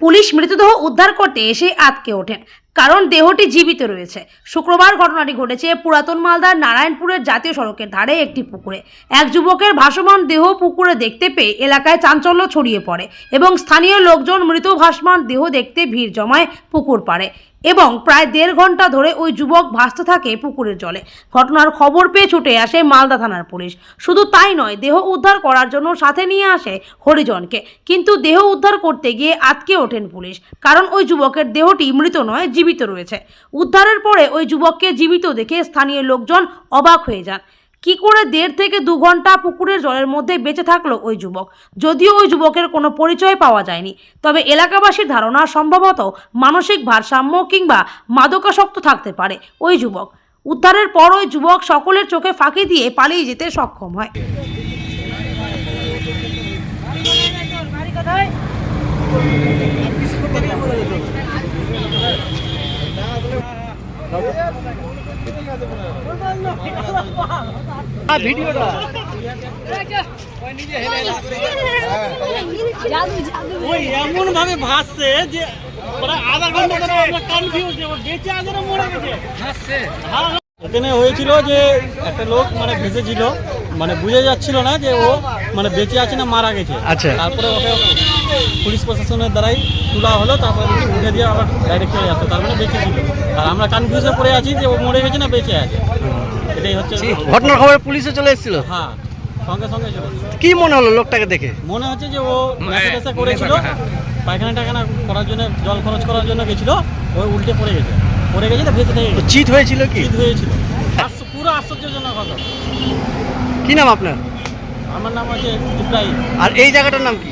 Police মৃতদেহ উদ্ধার করতে এসে আটকে ওঠেন। কারণ দেহটি জীবিত রয়েছে। শুক্রবার ঘটনাটি ঘটেছে পুরাতন মালদার নারায়ণপুরের জাতীয় সড়কের ধারে একটি পুকুরে। এক যুবকের ভাসমান দেহ পুকুরে দেখতে পেয়ে এলাকায় চাঞ্চল্য ছড়িয়ে পড়ে এবং স্থানীয় লোকজন মৃত ভাসমান দেহ দেখতে ভিড় জমায় পুকুর পাড়ে। এবং প্রায় দেড় ঘণ্টা ধরে ওই যুবক ভাসতে থাকে পুকুরের জলে। ঘটনার খবর পেয়ে ছুটে আসে মালদা থানার পুলিশ। শুধু তাই নয়, দেহ উদ্ধার করার জন্য সাথে নিয়ে আসে হরিজনকে। কিন্তু দেহ উদ্ধার করতে গিয়ে আটকে ওঠেন পুলিশ, কারণ ওই যুবকের দেহটি মৃত নয়, জীবিত রয়েছে। উদ্ধারের পরে ওই যুবককে জীবিত দেখে স্থানীয় লোকজন অবাক হয়ে যান। কি করে দেড় থেকে দু ঘণ্টা পুকুরের জলের মধ্যে বেঁচে থাকল ওই যুবক? যদিও ওই যুবকের কোনো পরিচয় পাওয়া যায়নি। তবে এলাকাবাসীর ধারণা সম্ভবত মানসিক ভারসাম্য কিংবা মাদকাসক্ত থাকতে পারে ওই যুবক। উদ্ধারের পর ওই যুবক সকলের চোখে ফাঁকি দিয়ে পালিয়ে যেতে সক্ষম হয়। ওই এমন ভাবে ভাসছে যে আধা ঘণ্টা ধরে আমরা কনফিউজ বেঁচে আছে মরে গেছে ভাসছে এখানে হয়েছিল যে একটা লোক মানে ভেসেছিল মানে বুঝে যাচ্ছিল না যে ও মানে বেঁচে আছে না মারা গেছে আচ্ছা। তারপরে ওকে পুলিশ প্রশাসনের দ্বারাই তোলা হলো তারপরে দেখি উঠে দিয়ে আবার ডাইরেক্ট চলে যাচ্ছে তার মানে বেঁচে ছিল। আর আমরা কনফিউজে পড়ে আছি যে ও মরে গেছে না বেঁচে আছে। এটাই হচ্ছে ঘটনার খবরে পুলিশে চলে এসেছিল? হ্যাঁ সঙ্গে সঙ্গে চলে কি মনে হলো লোকটাকে দেখে? মনে হচ্ছে যে ও নেশা টেশা করেছিল পায়খানা টায়খানা করার জন্য জল খরচ করার জন্য গেছিল ও উল্টে পড়ে গেছে। পড়ে গেছে তো ভেসে থেকে চিট হয়েছিল কি? শীত হয়েছিল। পুরো আশ্চর্যজনক কথা কি নাম আপনার? আমার নাম হচ্ছে ইব্রাহিম। আর এই জায়গাটার নাম কি?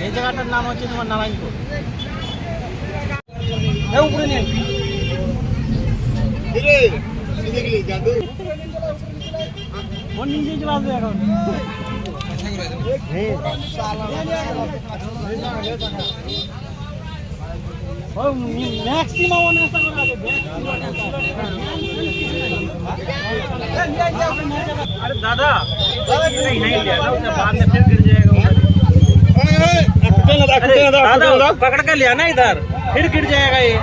এই জায়গাটার নাম হচ্ছে তোমার নারায়ণপুর এ উপরে নিয়ে আয়। ও নিজেই চলে আসবে এখন ও ম্যাক্সিমাম নেশা করা আছে अरे दादा नहीं नहीं पकड़ के लिया ना इधर फिर गिर जाएगा ये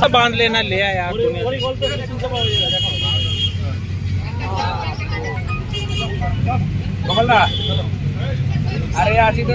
सब बाँध लेना यार कमलदा अरे आशी तो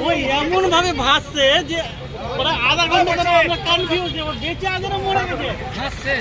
ওই এমন ভাবে ভাসছে যে ওরা আধা ঘণ্টা ধরে আমরা কনফিউজ বেঁচে আগে মরে গেছে? ভাসছে।